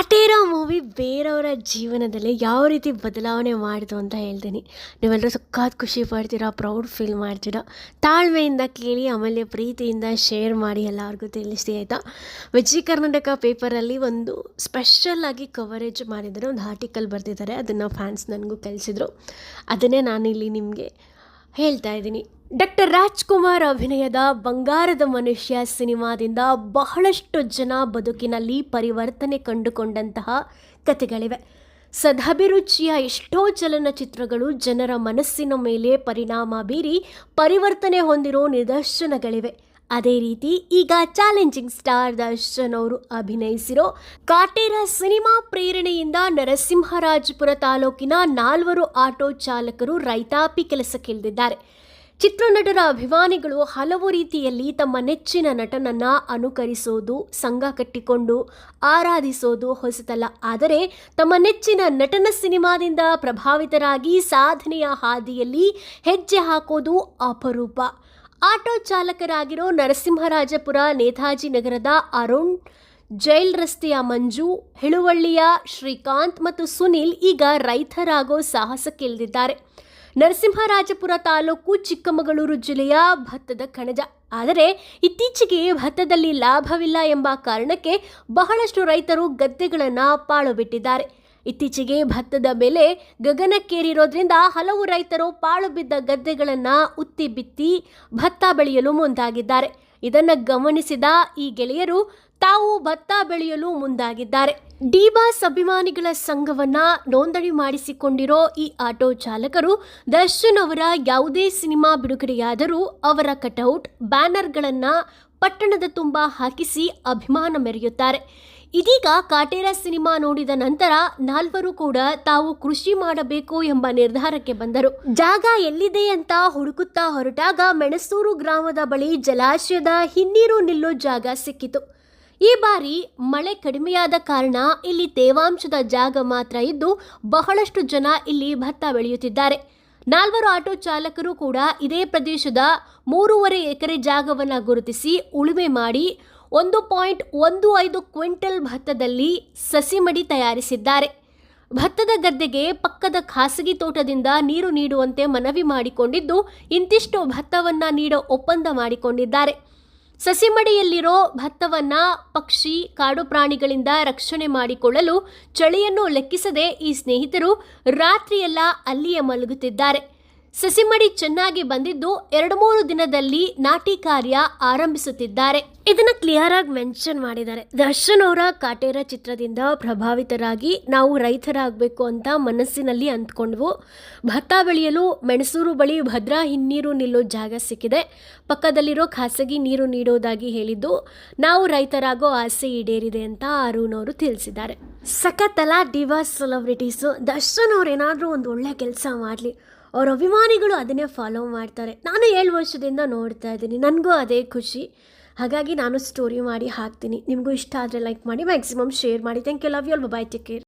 Kaatera movie ಬೇರೆಯವರ ಜೀವನದಲ್ಲಿ ಯಾವ ರೀತಿ ಬದಲಾವಣೆ ಮಾಡಿತು ಅಂತ ಹೇಳ್ತೀನಿ. ನೀವೆಲ್ಲರೂ ಸಖತ್ ಖುಷಿ ಪಡ್ತೀರಾ ಪ್ರೌಡ್ ಫೀಲ್ ಮಾಡ್ತೀರಾ? ತಾಳ್ಮೆಯಿಂದ ಕೇಳಿ, ಆಮೇಲೆ ಪ್ರೀತಿಯಿಂದ ಶೇರ್ ಮಾಡಿ ಎಲ್ಲರಿಗೂ ತಿಳಿಸಿ, ಆಯಿತಾ? ವಿಜಯ ಕರ್ನಾಟಕ ಪೇಪರಲ್ಲಿ ಒಂದು ಸ್ಪೆಷಲ್ ಆಗಿ ಕವರೇಜ್ ಮಾಡಿದರೆ ಒಂದು ಆರ್ಟಿಕಲ್ ಬರ್ತಿದ್ದಾರೆ. ಅದನ್ನು ಫ್ಯಾನ್ಸ್ ನನಗೂ ಕಲಿಸಿದ್ರು ಅದನ್ನೇ ನಾನಿಲ್ಲಿ ನಿಮಗೆ ಹೇಳ್ತಾ ಇದ್ದೀನಿ. ಡಾಕ್ಟರ್ ರಾಜ್ಕುಮಾರ್ ಅಭಿನಯದ ಬಂಗಾರದ ಮನುಷ್ಯ ಸಿನಿಮಾದಿಂದ ಬಹಳಷ್ಟು ಜನ ಬದುಕಿನಲ್ಲಿ ಪರಿವರ್ತನೆ ಕಂಡುಕೊಂಡಂತಹ ಕಥೆಗಳಿವೆ. ಸದಭಿರುಚಿಯ ಎಷ್ಟೋ ಚಲನಚಿತ್ರಗಳು ಜನರ ಮನಸ್ಸಿನ ಮೇಲೆ ಪರಿಣಾಮ ಬೀರಿ ಪರಿವರ್ತನೆ ಹೊಂದಿರೋ ನಿದರ್ಶನಗಳಿವೆ. ಅದೇ ರೀತಿ ಈಗ ಚಾಲೆಂಜಿಂಗ್ ಸ್ಟಾರ್ ದರ್ಶನ್ ಅವರು ಅಭಿನಯಿಸಿರೋ ಕಾಟೇರ ಸಿನಿಮಾ ಪ್ರೇರಣೆಯಿಂದ ನರಸಿಂಹರಾಜಪುರ ತಾಲೂಕಿನ ನಾಲ್ವರು ಆಟೋ ಚಾಲಕರು ರೈತಾಪಿ ಕೆಲಸಕ್ಕಿಳಿದಿದ್ದಾರೆ. ಚಿತ್ರನಟರ ಅಭಿಮಾನಿಗಳು ಹಲವು ರೀತಿಯಲ್ಲಿ ತಮ್ಮ ನೆಚ್ಚಿನ ನಟನನ್ನು ಅನುಕರಿಸೋದು, ಸಂಘ ಕಟ್ಟಿಕೊಂಡು ಆರಾಧಿಸೋದು ಹೊಸತಲ್ಲ. ಆದರೆ ತಮ್ಮ ನೆಚ್ಚಿನ ನಟನ ಸಿನಿಮಾದಿಂದ ಪ್ರಭಾವಿತರಾಗಿ ಸಾಧನೆಯ ಹಾದಿಯಲ್ಲಿ ಹೆಜ್ಜೆ ಹಾಕೋದು ಅಪರೂಪ. ಆಟೋ ಚಾಲಕರಾಗಿರೋ ನರಸಿಂಹರಾಜಪುರ, ನೇತಾಜಿ ನಗರದ ಅರುಣ್, ಜೈಲ್ ರಸ್ತೆಯ ಮಂಜು, ಹಿಳುವಳ್ಳಿಯ ಶ್ರೀಕಾಂತ್ ಮತ್ತು ಸುನಿಲ್ ಈಗ ರೈತರಾಗೋ ಸಾಹಸಕ್ಕಿಳಿದಿದ್ದಾರೆ. ನರಸಿಂಹರಾಜಪುರ ತಾಲೂಕು ಚಿಕ್ಕಮಗಳೂರು ಜಿಲ್ಲೆಯ ಭತ್ತದ ಕಣಜ ಆದರೆ ಇತ್ತೀಚೆಗೆ ಭತ್ತದಲ್ಲಿ ಲಾಭವಿಲ್ಲ ಎಂಬ ಕಾರಣಕ್ಕೆ ಬಹಳಷ್ಟು ರೈತರು ಗದ್ದೆಗಳನ್ನು ಪಾಳು ಬಿಟ್ಟಿದ್ದಾರೆ ಇತ್ತೀಚೆಗೆ ಭತ್ತದ ಬೆಲೆ ಗಗನಕ್ಕೇರಿರೋದ್ರಿಂದ ಹಲವು ರೈತರು ಪಾಳು ಬಿದ್ದ ಗದ್ದೆಗಳನ್ನು ಉತ್ತಿ ಬಿತ್ತಿ ಭತ್ತ ಬೆಳೆಯಲು ಮುಂದಾಗಿದ್ದಾರೆ. ಇದನ್ನು ಗಮನಿಸಿದ ಈ ಗೆಳೆಯರು ತಾವು ಭತ್ತ ಬೆಳೆಯಲು ಮುಂದಾಗಿದ್ದಾರೆ. ಡಿಬಾಸ್ ಅಭಿಮಾನಿಗಳ ಸಂಘವನ್ನ ನೋಂದಣಿ ಮಾಡಿಸಿಕೊಂಡಿರೋ ಈ ಆಟೋ ಚಾಲಕರು ದರ್ಶನ್ ಅವರ ಯಾವುದೇ ಸಿನಿಮಾ ಬಿಡುಗಡೆಯಾದರೂ ಅವರ ಕಟೌಟ್ ಬ್ಯಾನರ್ಗಳನ್ನು ಪಟ್ಟಣದ ತುಂಬ ಹಾಕಿಸಿ ಅಭಿಮಾನ ಮೆರೆಯುತ್ತಾರೆ. ಇದೀಗ ಕಾಟೇರ ಸಿನಿಮಾ ನೋಡಿದ ನಂತರ ನಾಲ್ವರು ಕೂಡ ತಾವು ಕೃಷಿ ಮಾಡಬೇಕು ಎಂಬ ನಿರ್ಧಾರಕ್ಕೆ ಬಂದರು. ಜಾಗ ಎಲ್ಲಿದೆ ಅಂತ ಹುಡುಕುತ್ತಾ ಹೊರಟಾಗ ಮೆಣಸೂರು ಗ್ರಾಮದ ಬಳಿ ಜಲಾಶಯದ ಹಿನ್ನೀರು ನಿಲ್ಲೋ ಜಾಗ ಸಿಕ್ಕಿತು. ಈ ಬಾರಿ ಮಳೆ ಕಡಿಮೆಯಾದ ಕಾರಣ ಇಲ್ಲಿ ತೇವಾಂಶದ ಜಾಗ ಮಾತ್ರ ಇದ್ದು ಬಹಳಷ್ಟು ಜನ ಇಲ್ಲಿ ಭತ್ತ ಬೆಳೆಯುತ್ತಿದ್ದಾರೆ. ನಾಲ್ವರು ಆಟೋ ಚಾಲಕರು ಕೂಡ ಇದೇ ಪ್ರದೇಶದ ಮೂರುವರೆ ಎಕರೆ ಜಾಗವನ್ನು ಗುರುತಿಸಿ ಉಳುಮೆ ಮಾಡಿ ಒಂದು ಪಾಯಿಂಟ್ ಒಂದು ಐದು ಕ್ವಿಂಟಲ್ ಭತ್ತದಲ್ಲಿ ಸಸಿಮಡಿ ತಯಾರಿಸಿದ್ದಾರೆ. ಭತ್ತದ ಗದ್ದೆಗೆ ಪಕ್ಕದ ಖಾಸಗಿ ತೋಟದಿಂದ ನೀರು ನೀಡುವಂತೆ ಮನವಿ ಮಾಡಿಕೊಂಡಿದ್ದು, ಇಂತಿಷ್ಟು ಭತ್ತವನ್ನು ನೀಡೋ ಒಪ್ಪಂದ ಮಾಡಿಕೊಂಡಿದ್ದಾರೆ. ಸಸಿಮಡಿಯಲ್ಲಿರೋ ಭತ್ತವನ್ನು ಪಕ್ಷಿ, ಕಾಡು ಪ್ರಾಣಿಗಳಿಂದ ರಕ್ಷಣೆ ಮಾಡಿಕೊಳ್ಳಲು ಚಳಿಯನ್ನು ಲೆಕ್ಕಿಸದೆ ಈ ಸ್ನೇಹಿತರು ರಾತ್ರಿಯೆಲ್ಲ ಅಲ್ಲಿಯೇ ಮಲಗುತ್ತಿದ್ದಾರೆ. ಸಸಿಮಡಿ ಚೆನ್ನಾಗಿ ಬಂದಿದ್ದು ಎರಡು ಮೂರು ದಿನದಲ್ಲಿ ನಾಟಿ ಕಾರ್ಯ ಆರಂಭಿಸುತ್ತಿದ್ದಾರೆ. ಇದನ್ನ ಕ್ಲಿಯರ್ ಆಗಿ ಮೆನ್ಷನ್ ಮಾಡಿದ್ದಾರೆ. ದರ್ಶನ್ ಅವರ ಕಾಟೇರ ಚಿತ್ರದಿಂದ ಪ್ರಭಾವಿತರಾಗಿ ನಾವು ರೈತರಾಗಬೇಕು ಅಂತ ಮನಸ್ಸಿನಲ್ಲಿ ಅಂದ್ಕೊಂಡ್ವು ಭತ್ತ ಬೆಳೆಯಲು ಮೆಣಸೂರು ಬಳಿ ಭದ್ರಾ ಹಿನ್ನೀರು ನಿಲ್ಲೋ ಜಾಗ ಸಿಕ್ಕಿದೆ. ಪಕ್ಕದಲ್ಲಿರೋ ಖಾಸಗಿ ನೀರು ನೀಡೋದಾಗಿ ಹೇಳಿದ್ದು ನಾವು ರೈತರಾಗೋ ಆಸೆ ಈಡೇರಿದೆ ಅಂತ ಅರುಣ್ ಅವರು ತಿಳಿಸಿದ್ದಾರೆ. ಸಖತ್ತಲ್ಲ ಡಿವಾಸ್ ಸೆಲೆಬ್ರಿಟೀಸು ದರ್ಶನ್ ಅವ್ರು ಏನಾದರೂ ಒಂದು ಒಳ್ಳೆ ಕೆಲಸ ಮಾಡಲಿ. ಅವ್ರ ಅಭಿಮಾನಿಗಳು ಅದನ್ನೇ ಫಾಲೋ ಮಾಡ್ತಾರೆ. ನಾನು ಏಳು ವರ್ಷದಿಂದ ನೋಡ್ತಾ ಇದ್ದೀನಿ. ನನಗೂ ಅದೇ ಖುಷಿ. ಹಾಗಾಗಿ ನಾನು ಸ್ಟೋರಿ ಮಾಡಿ ಹಾಕ್ತೀನಿ. ನಿಮಗೂ ಇಷ್ಟ ಆದರೆ ಲೈಕ್ ಮಾಡಿ ಮ್ಯಾಕ್ಸಿಮಮ್ ಶೇರ್ ಮಾಡಿ. Thank you love you bye bye take care